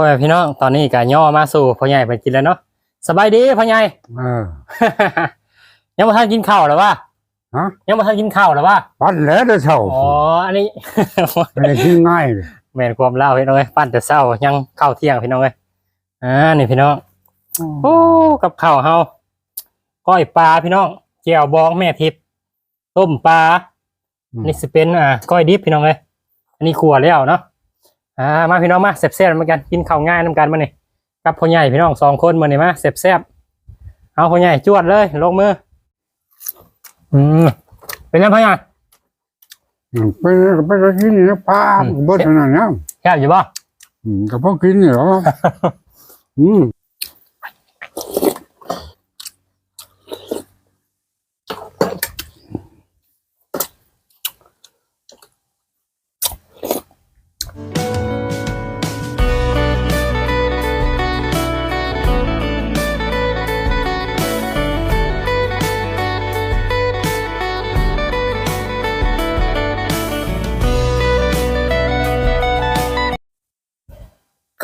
พ่อแม่พี่น้องตอนนี้ก็ย่อมาสู่พ่อใหญ่ไปกินแล้วเนาะสบายดีพ่อใหญ่ เออ ยังบ่ทันกินข้าวหรอวะฮะ ยังบ่ทันกินข้าวหรอวะปั้นแล้วเด้อเช้าอ๋ออันนี้ ไม่ได้กินง่ายเลยแม่นความเล่าพี่น้องเอ้ยปั้นแต่เช้ายังข้าวเที่ยงพี่น้องเอ้ยอ่านี่พี่น้องโอ้กับข้าวเฮาก้อยปลาพี่น้องแจ่วบองแม่ทิพย์ต้มปลาอันนี่สิเป็นอ่าก้อยดิบพี่น้องเลยอันนี้ครัวแล้วเนาะ อ่ามาพี่น้องมาแซ่บๆเหมือนกันกินข้าวง่ายน้ำกันมาเนี่ยกับพ่อใหญ่พี่น้องสองคนมาเนี่ยมาแซ่บๆเอาพ่อใหญ่จวดเลยลงมืออืมเป็นยังพ่อใหญ่ไปไปก็กินนี่ปลาอืมบ่เท่านั้นนะแซ่บอยู่ป่ะอืมก็พอกินนี่หรออืม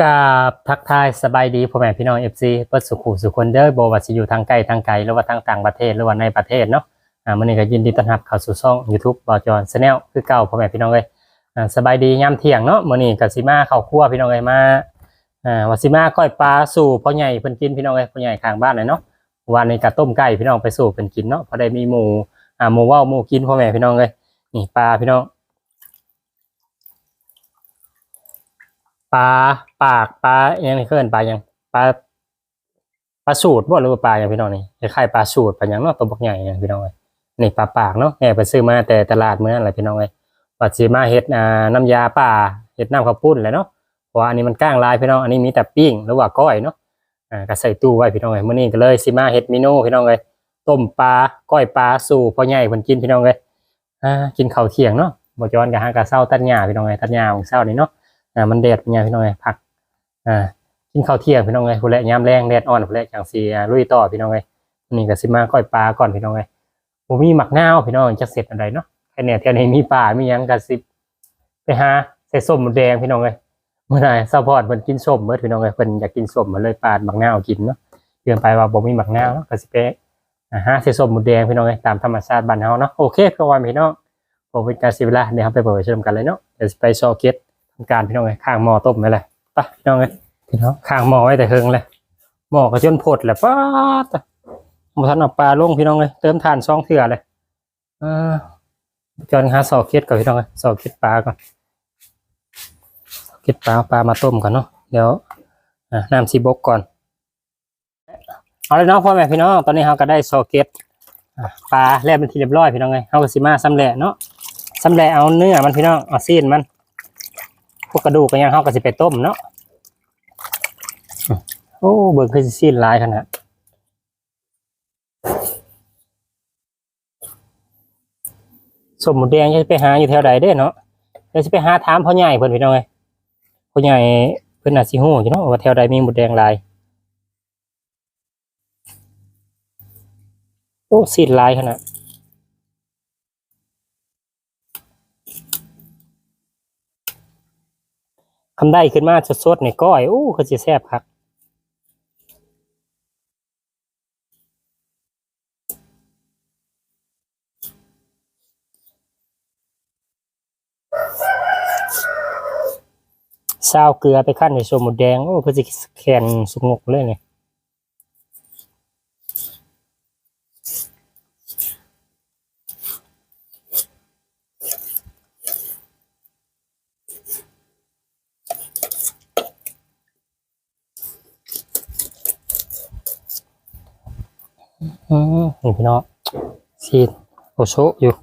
กับทักทายสบายดีพ่อแม่พี่น้องเอฟซีเปิดสุขุสุคนเด้อโบว่าสิอยู่ทางไกลทางไกลหรือว่าทางต่างประเทศหรือว่าในประเทศเนาะอ่ามื้อนี้ก็ยินดีต้อนรับเข้าสู่ช่อง YouTube บอจอนชาแนลคือเก่าพ่อแม่พี่น้องเอ้ยอ่าสบายดียามเที่ยงเนาะมื้อนี้ก็สิมาเข้าครัวพี่น้องเอ้ยมาอ่าว่าสิมาก้อยปลาสู่พ่อใหญ่เพิ่นกินพี่น้องเอ้ยพ่อใหญ่ข้างบ้านเลยเนาะวันนี้ก็ต้มไก่พี่น้องไปสู่เพิ่นกินเนาะพอได้มีหมูอ่าหมูว้าวหมูกินพ่อแม่พี่น้องเอ้ยนี่ปลาพี่น้อง ลาปากปลาอยังนี่เคลื่อนปลายังปลาปลาสูตรบ่หรือว่าปลาอย่างพี่น้องนี่คล้ายๆปลาสูตรปลาอย่างเนาะตัวบักใหญ่เนี่ยพี่น้องเอ้ยนี่ปลาปากเนาะแม่ไปซื้อมาแต่ตลาดเมื่อนั้นแหละพี่น้องเอ้ยว่าสิมาเฮ็ดอ่าน้ำยาป่าเฮ็ดน้ำข้าวปุ้นแหละเนาะเพราะว่าอันนี้มันก้างลายพี่น้องอันนี้มีแต่ปิ้งหรือว่าก้อยเนาะอ่าก็ใส่ตู้ไว้พี่น้องเอ้ยมื้อนี้ก็เลยสิมาเฮ็ดเมนูพี่น้องเอ้ยต้มปลาก้อยปลาสู่พ่อใหญ่เพิ่นกินพี่น้องเอ้ยอ่ากินข้าวเที่ยงเนาะบ่ย้อนกับหางกะเช้าตัดหญ้าพี่น้องเอ้ยตัดหญ้าของเช้านี่เนาะ อ่ามันแดดเป็นไงพี่น้องไงผักอ่ากินข้าวเที่ยงพี่น้องไงผู้แลยามแรงแดดอ่อนผู้แลจังสีอ่าลุยต่อพี่น้องไงนี่ก็สิมาก้อยปลาก่อนพี่น้องไงผมมีหมักนาวพี่น้องจะเสร็จอะไรเนาะแค่เนี่ยแถวนี้มีปลามียังก็สิไปหาใส่ส้มแดงพี่น้องไงเมื่อไหร่ซัพพอร์ตเพิ่นกินส้มเมื่อพี่น้องไงเพิ่นอยากกินส้มมาเลยปาดหมักนาวกินเนาะเตือนไปว่าบ่มีหมักนาวเนาะก็สิไปอ่าใส่ส้มหมดแดงพี่น้องไงตามธรรมชาติบ้านเฮาเนาะโอเคก็ว่าพี่น้องผมเป็นการเสียเวลาเดี๋ยวเราไปเปิดชมกันเลยเนาะเดี๋ยวไปซอเก็ต การพี่น้องไงข้างหม้อต้มไว้เลยไปพี่น้องไงพี่น้องข้างหม้อไว้แต่เฮิงเลยหม้อก็จนพดแหละป้าดมาทันเอาปลาลงพี่น้องเลยเติมทานซองเถื่อเลยเออจนหาสอกเก็ดก่อนพี่น้องเลยสอกเก็ดปลาก่อนสอกเก็ดปลาเอาปลามาต้มก่อนเนาะเดี๋ยวอะน้ำซีบกก่อนเอาเลยเนาะพ่อแม่พี่น้องตอนนี้เราก็ได้สอกเก็ดอะปลาแล่เป็นที่เรียบร้อยพี่น้องไงเราก็สิมาซ้ำแหละเนาะซ้ำแหละเอาเนื้อมันพี่น้องเอาซีนมันพ วกกระดูกก็ยังเขาก็สิไปต้มเนาะอืมโอ้เบิกคือสิซีนหลายขนาดสมหมุดแดงจะไปหาอยู่แถวใดเด้เนาะเดี๋ยวจะไปหาถามพ่อใหญ่เพิ่นพี่น้องเอ้ยพ่อใหญ่เพิ่นน่ะสิฮู้อยู่เนาะว่าแถวใดมีหมุดแดงหลายโอ้ซีนหลายขนาด คำได้ขึ้นมาสดๆในก้อยอู้คือจะแซ่บครับซาวเกลือไปขั้นในโซหมดแดง โอ้คือจะแขนสุกงกเลยเนี่ย อืมนี่พี่น้องซีดโอโชะอยู่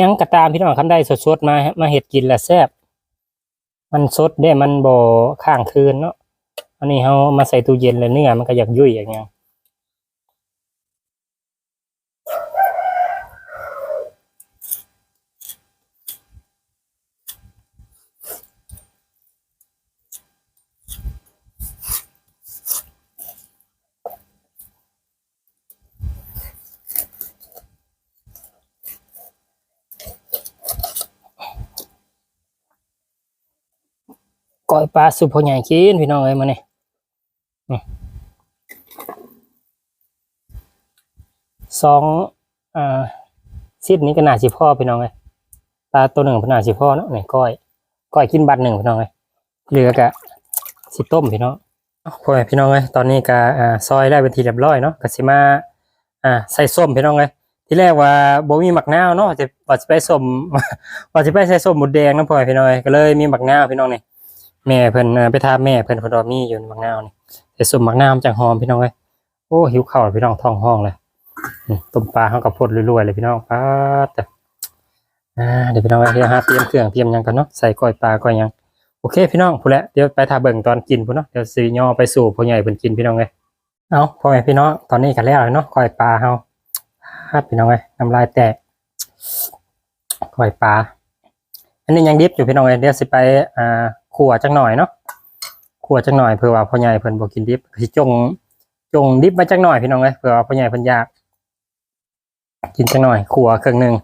ยังกระตามพี่น้องคันได้สดๆมามาเห็ดกินและแซ่บ มันสดได้มันบ่ข้างคืนเนาะอันนี้เฮามาใส่ตู้เย็นแล้วเนื้อมันก็อยากยุ่ยอย่างเงี้ย ก้อยปลาสุพอใหญ่กินพี่น้องเอ้ยมาเนี่ยสองอ่าซิดนี้ก็น่าสิพ่อพี่น้องเอ้ยปลาตัวหนึ่งพน่าสิพ่อเนาะเนี่ยก้อยก้อยกินบัดหนึ่งพี่น้องเอ้ยเหลือกะสิต้มพี่น้องเอาพ่อแม่พี่น้องเอ้ยตอนนี้ก็อ่าซอยได้เป็นทีเรียบร้อยเนาะก็สิมาอ่าใส่ส้มพี่น้องเอ้ยที่แรกว่าบ่มีหมักนาวเนาะจะว่าจะไปส้มว่าจะไปใส่ส้มหมดแดงนะพ่อแม่พี่น้องเอ้ยก็เลยมีหมักนาวพี่น้องเนี่ย แม่เพิ่นไปทาแม่เพิ่นเพนว่ามีอยู่ในมักนาวนี่แต่สมมักนาวจังหอมพี่น้องเอ้ยโอ้หิวข้าวพี่น้องท้องห้องเลยต้มปลาเฮากับพดรวยๆเลยพี่น้องปาดแต่เดี๋ยวพี่น้องเอ้ยเดี๋ยวหาเตรียมเครื่องเตรียมยังกันเนาะใส่ก้อยปลาก้อยยังโอเคพี่น้องพูดแล้วเดี๋ยวไปทาเบิ่งตอนกินพุ่นเนาะเดี๋ยวสิย่อไปสู่พ่อใหญ่เพิ่นกินพี่น้องเอ้ยเอาพ่อแม่พี่น้องตอนนี้กันแล้วเนาะก้อยปลาเฮาปาพี่น้องเอ้ยน้ำลายแตกก้อยปลาอันนี้ยังดิบอยู่พี่น้องเอ้ยเดี๋ยวสิไปอ่า ขัวจังหน่อยเนาะขัวจังหน่อยเผื่อว่าพ่อใหญ่เพิ่นบ่กินดิบสิจงจงดิบมาจังหน่อยพี่น้องเอ้ยเผื่อว่าพ่อใหญ่เพิ่นอยาก กินจังหน่อยขัวเครื่องหนึ่ง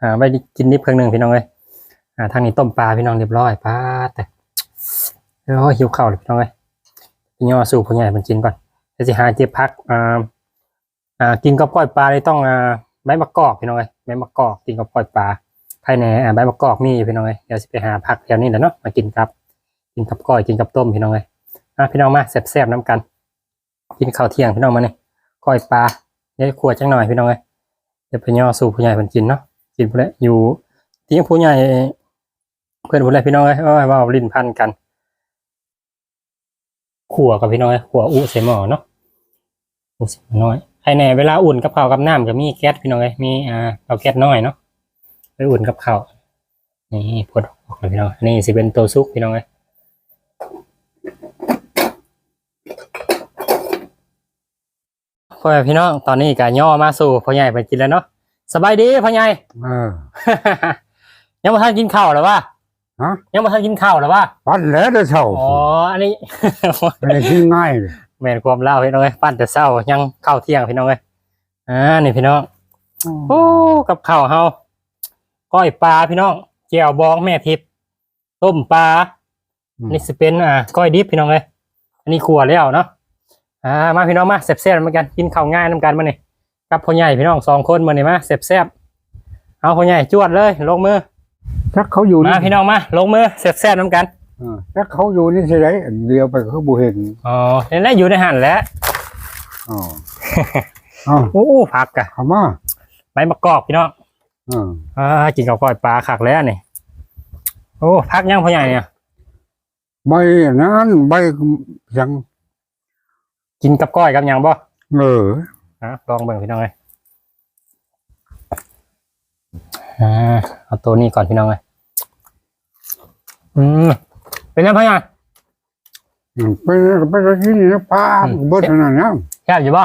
อ่าไว้กินดิบเครื่องหนึ่งพี่น้องเอ้ยอ่าทางนี้ต้มปลาพี่น้องเรียบร้อยป้าแต่โอ้ยหิวข้าวเลยพี่น้องเอ้ยพี่ย่อสู่พ่อใหญ่เพิ่นกินก่อนเดี๋ยวสิหาเจ็บพักอ่าอ่ากินกับก้อยปลาเลยต้องอ่าใบมะกอกพี่น้องเอ้ยใบมะกอกกินกับก้อยปลาภายในอ่าใบมะกอกมีพี่น้องเอ้ยเดี๋ยวสิไปหาผักแถวนี้แหละเนาะมากินกับ กินกับก้อยกินกับต้มพี่น้องเอ้ยอะพี่น้องมาแซ่บๆน้ำกัน กินข้าวเที่ยงพี่น้องมาเนี่ยก้อยปลาเดี๋ยขวดจังหน่อยพี่น้องเอ้ยเดี๋ยวไปย่อสู่ผู้ใหญ่เพิ่นกินเนาะกินผู้ใดอยู่ที่ผู้ใหญ่เพื่อนผู้ใดพี่น้องเอ้ยว่าว่าลิ้นพันกันขัวกับพี่น้องเอ้ยขัวอุใส่หม้อเนาะอุใส่หม้อน้อยภายในเวลาอุ่นกับข้าวกับน้ำก็มีแก๊สพี่น้องเอ้ยมีอ่าเตาแก๊สน้อยเนาะไปอุ่นกับข้าวนี่พดออกเลยพี่น้องอันนี่สิเป็นตัวซุกพี่น้องเลย พ่อแม่พี่น้องตอนนี้ก็ย่อมาสู่พ่อใหญ่ไปกินแล้วเนาะสบายดีพ่อใหญ่ เออ ยังบ่ทันกินข้าวหรอวะฮะ ยังบ่ทันกินข้าวหรอวะปั้นแล้วเด้อเช้าอ๋ออันนี้ ไม่ได้กินง่ายเลยแม่นความเล่าพี่น้องเอ้ยปั้นแต่เช้ายังข้าวเที่ยงพี่น้องเอ้ยอ่านี่พี่น้องโอ้กับข้าวเฮาก้อยปลาพี่น้องเจียวบองแม่ทิพย์ต้มปลาอันนี่สิเป็นอ่าก้อยดิบพี่น้องเลยอันนี้ขัวแล้วเนาะ อ่ามาพี่น้องมาแซ่บๆเหมือนกันกินข้าวง่ายน้ำกันมาเนี่ยกับพ่อใหญ่พี่น้องสองคนมาเนี่ยมาแซ่บๆเอาพ่อใหญ่จวดเลยลงมือถ้าเขาอยู่มานี่พี่น้องมาลงมือแซ่บๆน้ำกันเออถ้าเขาอยู่นี่สิได้อันเดียวไปเขาบ่เห็นอ๋อเห็นแล้วอยู่ในหันแหล้วอ๋ออ๋อโอ้ผักอะเข้ามาใบมะกอกพี่น้องเอออ่ากินกับก้อยปลาขักแล้วนี่โอ้พักยังพ่อใหญ่เนี่ยใบนั้นใบยัง กินกับก้อยกับหยังบ่เอออะลองเบิ่งพี่น้องเลยอ่าเอาตัวนี้ก่อนพี่น้องเลยอืมเป็นยังไงพ่อใหญ่ไปไปไปกินนี่นะป้าอืมบ่เท่านั้นนะแซ่บอยู่บ่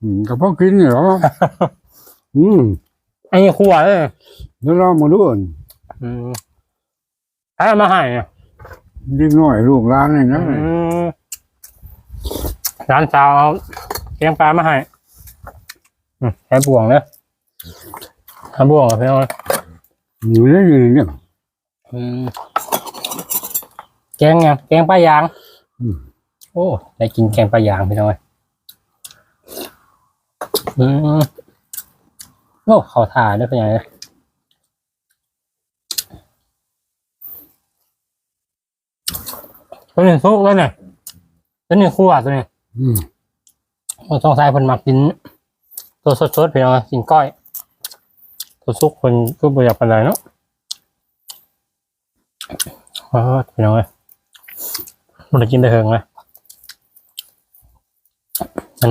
อืมก็พอกินนี่หรออืมอันนี้ครัวเลยเดี๋ยวเรามาดูอันอืมใครเอามาให้เนี่ย เด็กน้อยลูกหลานนี่นะอืม ร้านสาวเอาเกียงปลามาให้อืมใช้บ่วงเนอะใช้บ่วงเหรอพี่น้องอยู่ได้อยู่นี่เนี่ยอืมแกงยังแกงปลายาง อืมโอ้ได้กินแกงปลายางพี่น้อยอืมโอ้เขาถ่ายด้วยเป็นยังไงตัวนี้ซุกแล้วเนี่ยตัวนี้คั่วตัวนี้ อืมมันต้องใส่เพิ่นมักกิน ตัวสดๆพี่น้อยกินก้อย ตัวซุกคนก็บ่อยากปานใดเนาะเออพี่น้อยมันจะกินได้เฮิงไหม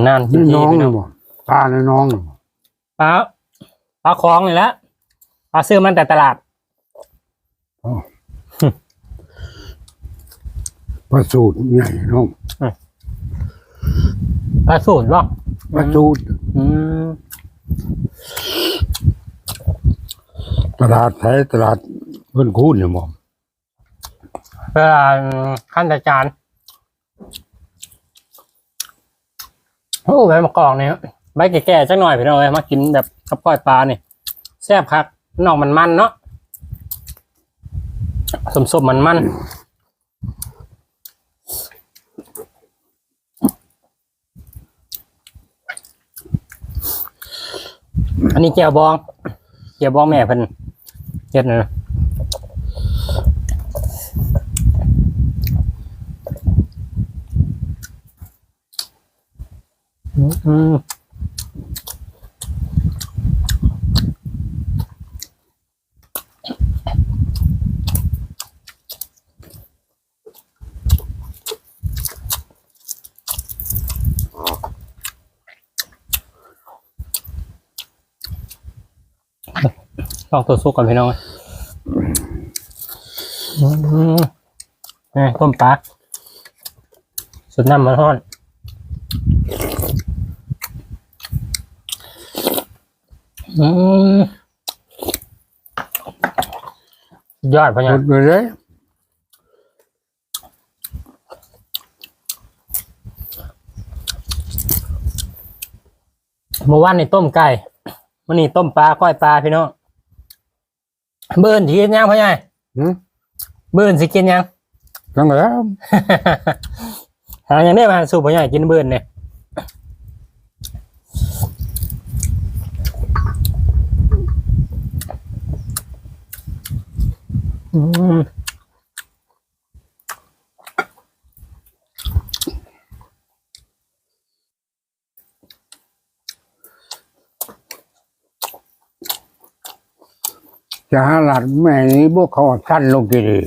นานๆกินนี่ทีน้องพี่นี่น้องบ่ตาในน้องปลาปลาคลองเลยละปลาซื้อมันแต่ตลาดประสูตรใหญ่น้อง ปลาสูตรป่ะประสูตรอืมตลาดไทยตลาดเพิ่นคูนเนี่ยบ่เวลาขั้นตาจานโอ้ใบมะกอกเนี่ยใบแก่ๆจังหน่อยพี่น้องเลยมากินแบบกับก้อยปลาเนี่ยแซ่บคักนอกมันมันๆเนาะสมๆมันมัน อันนี้แก้วบองแก้วบองแม่เพิ่นเฮ็ดนะอืม ลองตัวซุกก่อนพี่น้องอืมนี่ต้มปลาสุดน้ำมันทอดอืมยอดพะหเนี่ยมดไปเลยเมื่อวานนี่ต้มไก่วันนี้ต้มปลาก้อยปลาพี่น้อง เบิร์นสิกินยังพ่อใหญ่หืมเบิร์นสิกินยัง จังแล้วหาอย่างนี้มาสู่พ่อใหญ่กินเบิร์นเนี่ยอืม จะหาหลานแม่นี้พวกเขาสั้นลงกี่ดี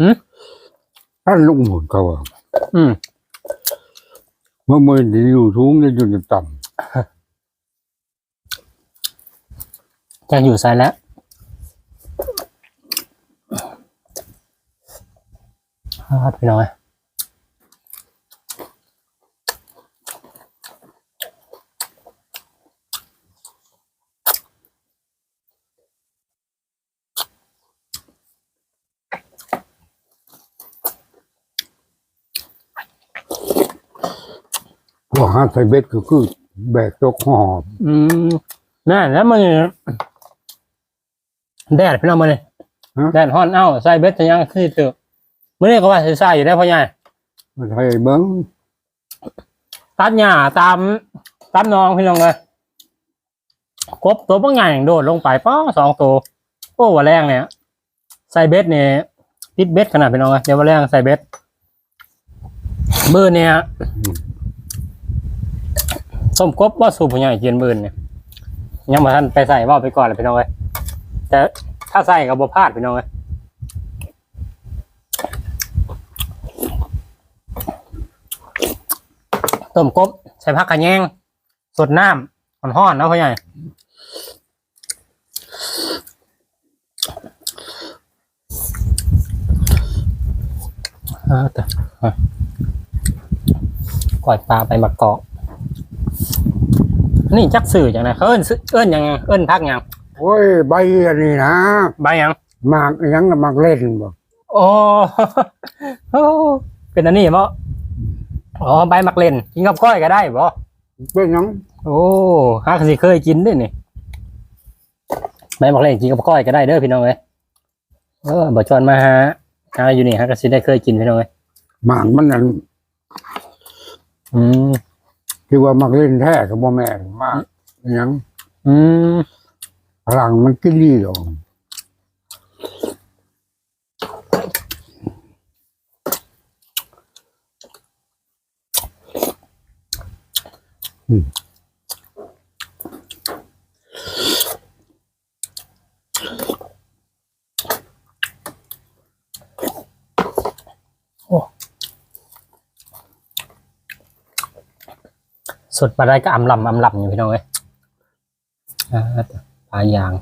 หืมสั้นลงหมดเขาอะอืมเมื่อมือที่อยู่สูงนี่อยู่ต่จะอยู่ใส่แล้วอ่าพี่น้อยำพวกหา ใส่เบ็ดก็คือแบกตกหอบอืมนั่นแล้วมันแดดพี่น้องมาเลยแดดฮ้อนเอ้าใส่เบ็ดจะยังคือเถอะมื่อนี้ก็ว่าสิใส่อยู่ได้พ่อใหญ่มาใส่เบิ้งตัดหญ้าตามตามน้องพี่น้องเลยกบตัวบางใหญ่โดดลงไปป้อสองตัวโอ้ว่าแรงเนี่ยใส่เบ็ดเนี่ยติดเบ็ดขนาดพี่น้องเลยเดี๋ยวว่าแรงใส่เบ็ดมือเนี่ย ส้มกบว่าสูบผู้ใหญ่เกียนมือเนี่ยยังมาท่านไปใส่ว่าไปก่อนเลยพี่น้องเลยแต่ถ้าใส่กับบพลาดพี่น้องเลยต้มกบใส่ผักกระแยงสดน้ำห้อนๆเนาะพ่อใหญ่ก่อยปลาไปมากอก นี่จักสื่ออย่างไรเขาเอิ้นซื้อเอิ้นหยังเอิ้นพักหยังโอ้ยใบอันนี้นะใบหยังหมากอิหยังกับหมากเล่นบ่โอ้โอ้เป็นอันนี้บ่อ๋อใบมักเล่นกินกับก้อยก็ได้บ่เป็นหยังโอ้ฮักสิเคยกินด้วยนี่ใบมักเล่นกินกับก้อยก็ได้เด้อพี่น้องเอ้ยเออบ่ชวนมาหาหาอยู่นี่ฮักสิได้เคยกินพี่น้องเอ้ยหมากมันนั่นอืม ที่ว่าหมากเล่นแท้กับบ่แม่นหมากอิหยังอืมพลังมันกินดีหรอก สดปลาได้ก็อำลำอำลำอยู่พี่น้องเอ้ยอ่าปลายาง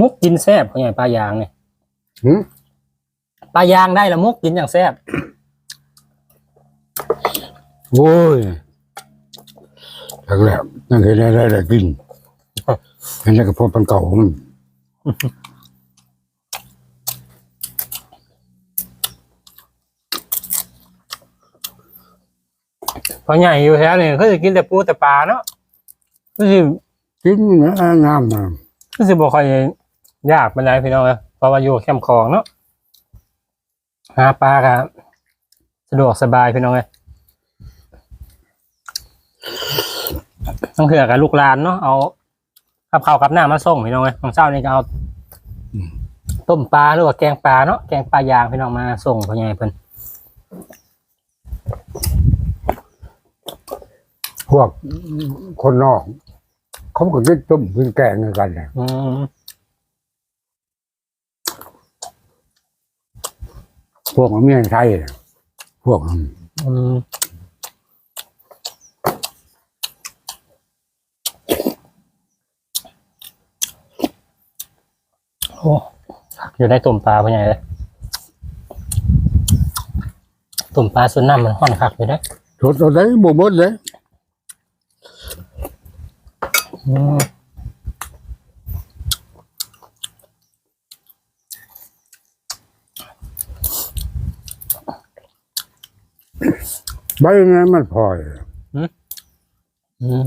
มุกกินแซ่บเขาใหญ่ปลายางเนี่ยหืมปลายางได้ละมุกกินอย่างแซ่บโอ้ยจากแล้วนั่นเคยได้ได้ได้กินอันนี้ก็พอปันเก่ามัน พอใหญ่อยู่แถวนี่เขาจะกินแต่ปูแต่ปลาเนาะก็สิกินนะน้ำนะก็สิบอกค่อยยากเป็นไรพี่น้องเอ้ยเพราะว่าอยู่แคมป์คลองเนาะหาปลาครับสะดวกสบายพี่น้องเอ้ยต้องเถื่อกับลูกหลานเนาะเอาคกับข้าวกับน้ำมาส่งพี่น้องเอ้ยของเช้านี่ก็เอาต้มปลาหรือว่าแกงปลาเนาะแกงปลายางพี่น้องมาส่งพ่อใหญ่เพิ่น พวกคนนอก เขาก็กินต้มกินแกงกันเนี่ยอืมพวกเมียไทยน่ะพวกอืมโอ้อยู่ได้ต้มปลาพ่อใหญ่เลยต้มปลาส่วนน้ำมันห้อนคักอยู่ได้อสดเอาได้บ่หมดเลย ใบนั้นมันพออยู่อืม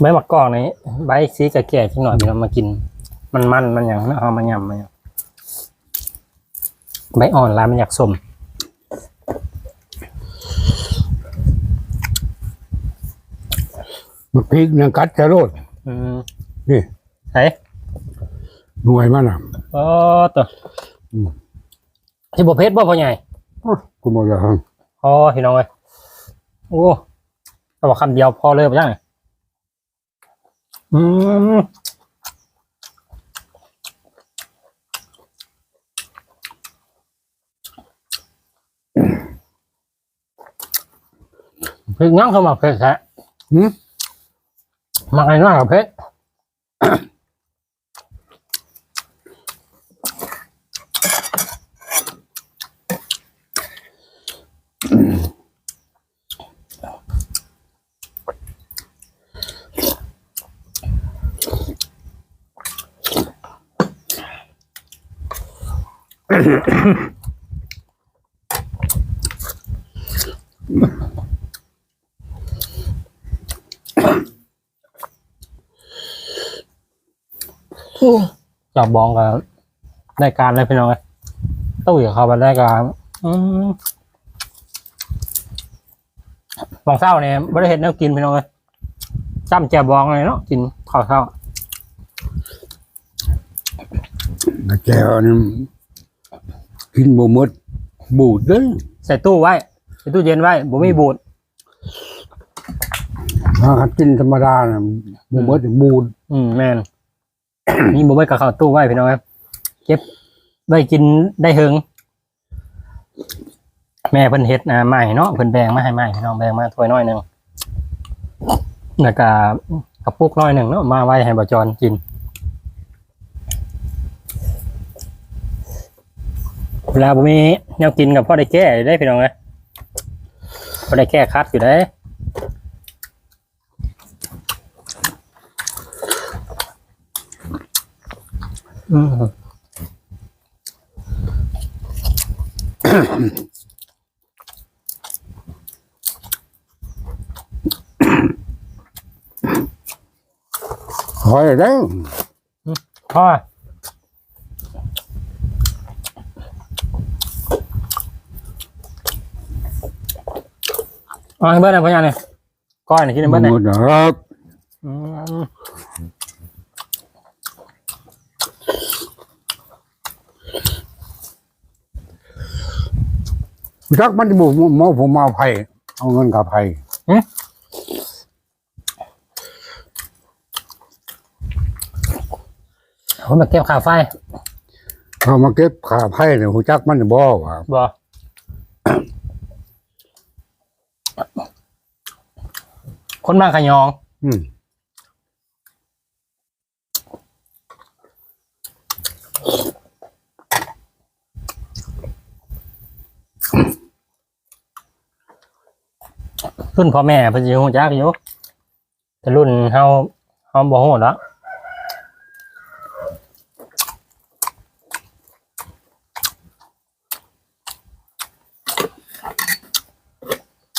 ใบมะกอกนี่ใบสีกะแก่จังหน่อยพี่น้องมากิน มันมันมันอย่างนะเอามายำมาอย่างใบอ่อนลายมันอยากสม มันพริกนางกัดจะโรดอืมนี่เฮ้ยหน่วยมันอะโอ้ตัวอืมที่บเพชรบ่พ่อใหญ่โอ้ยกูบอกแล้วครับอ๋อพี่น้องเลยโอ้แต่ว่าคำเดียวพอเลยไปยังไงอืมพริกงั้งเขามาเพชรแท้หืม มาไงน้า กับเพชรจับบองกับได้การเลยพี่น้องเลยตู้อยู่เขาไปได้การอืมบองเศร้าเนี่ยไม่ได้เห็นแนวกินพี่น้องเลยจ้ำแจบบองเลยเนาะกินข้าวเศร้าแกวนี่กินบ่หมดบูดเลยใส่ตู้ไว้ใส่ตู้เย็นไว้บ่มีบูดถ้ากินธรรมดาน่ะบ่หมดบูด อืมแม่น นี่บ่ไว้กับข้าวตู้ไว้พี่น้องครับเก็บไว้กินได้เฮงแม่เพิ่นเฮ็ดอ่าใหม่เนาะเพิ่นแบ่งมาให้ใหม่พี่น้องแบ่งมาถ้วยน้อยหนึงแล้วก็กระปุกน้อยหนึ่งเนาะมาไว้ให้บ่จอนกินเวลาบ่มีแนวกินกับพ่อได้แก้ได้พี่น้องเอ้ยพ่อได้แก้คัดอยู่ได้ อืมคอยได้พ่อเอาให้เบิร์ดนะพ่อใหญ่เนี่ยก้อยหน่อยกินให้ บ่ เบิร์ด ห เนี่ย มดครับ อืม จักมันจะบ่มาผมมาเอาไผเอาเงินกับไผผมมาเก็บค่าไฟเขามาเก็บค่าไผเนี่ยหูจักมันจะบ่ว่าบอคนบางขยอง อืม รุ่นพ่อแม่เพิ่นสิฮู้จักอยู่แต่รุ่นเฮาเฮาบ่ฮู้ดอก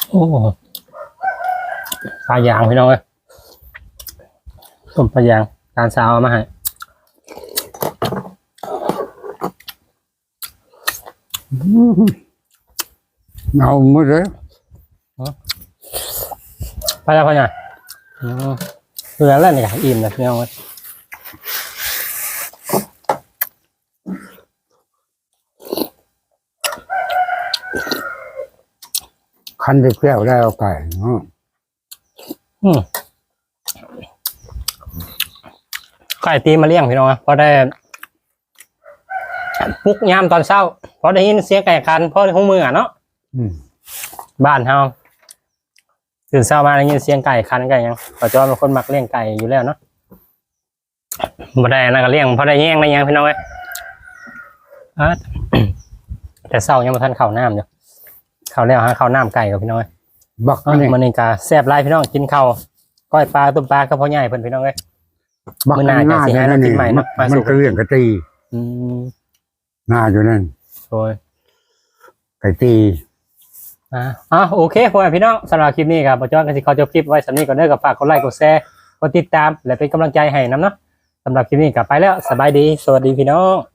โอ้ปลายางพี่น้องเอ้ยต้มปลายางการสาวมาให้เอาหมดเลย ไปแล้วพ่อใหญ่อืมเหลือแล้วนี่ครับอิ่มนะพี่น้องเอ้ยคันจะแก้วได้เอาไก่เนาะอืมไก่ตีมาเลี้ยงพี่น้องอะพอได้ปลุกยามตอนเช้าพอได้ยินเสียงไก่คันพอได้ห้องมืออะเนาะอืมบ้านเฮา ตื่นเช้ามาได้ยินเสียงไก่คันไก่หยังปัจจุบันเป็นคนมักเลี้ยงไก่อยู่แล้วเนาะบ่ได้นะก็เลี้ยงพอได้แย่งได้หยังพี่น้องเอ้ยอะแต่เช้ายังบ่ทันเข้าน้ำอยู่เข้าแล้วฮะเข้าน้ำไก่กับพี่น้องเอ้ยบักอะอันนี้มื้อนี้ก็แซ่บหลายพี่น้องกินข้าวก้อยปลาต้มปลากับพ่อใหญ่เพิ่นพี่น้องเอ้ยบักมื้อหน้าหน้าจะสิอยู่หานั่นกินี่นใหม่เนอะมันมาสู่ก็เลี้ยงกะตีอืมหน้าอยู่นั่นโอ้ยไก่ตี อ่าอะโอเคพ่อแม่พี่น้องสำหรับคลิปนี้ครับบอจ้อนกันสิเขาจบคลิปไว้สำนี้ก่อนเด้อกับฝากกดไลค์กดแชร์กดติดตามและเป็นกำลังใจให้น้ำเนาะสำหรับคลิปนี้กลับไปแล้วสบายดี สวัสดีพี่น้อง